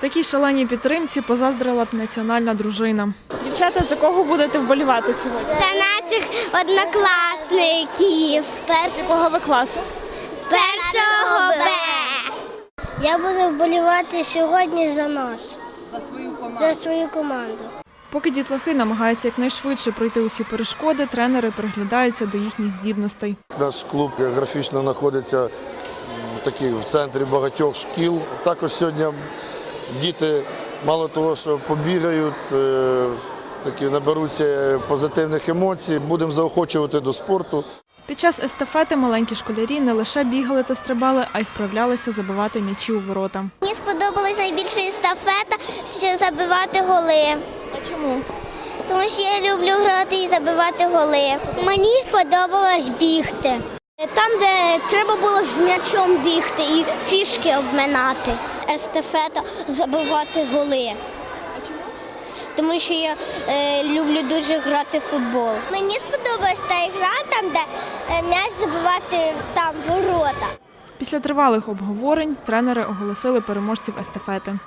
Такій шаленій підтримці позаздрила б національна дружина. Дівчата, за кого будете вболівати сьогодні? За наших однокласників. З якого ви класу? З першого Б. Я буду вболівати сьогодні за нас. За свою команду. За свою команду. Поки дітлахи намагаються якнайшвидше пройти усі перешкоди, тренери приглядаються до їхніх здібностей. Наш клуб географічно знаходиться в, такій, в центрі багатьох шкіл. Також сьогодні діти, мало того, що побігають, е, такі наберуться позитивних емоцій, будемо заохочувати до спорту. Під час естафети маленькі школярі не лише бігали та стрибали, а й вправлялися забивати м'ячі у ворота. Мені сподобалась найбільше естафета, що забивати голи. А чому? Тому що я люблю грати і забивати голи. Мені сподобалось бігти. Там, де треба було з м'ячом бігти і фішки обминати. Естафета забивати голи. Тому що я е, люблю дуже грати в футбол. Мені сподобалась та гра, там, де е, м'яч забивати там ворота. Після тривалих обговорень тренери оголосили переможців естафети.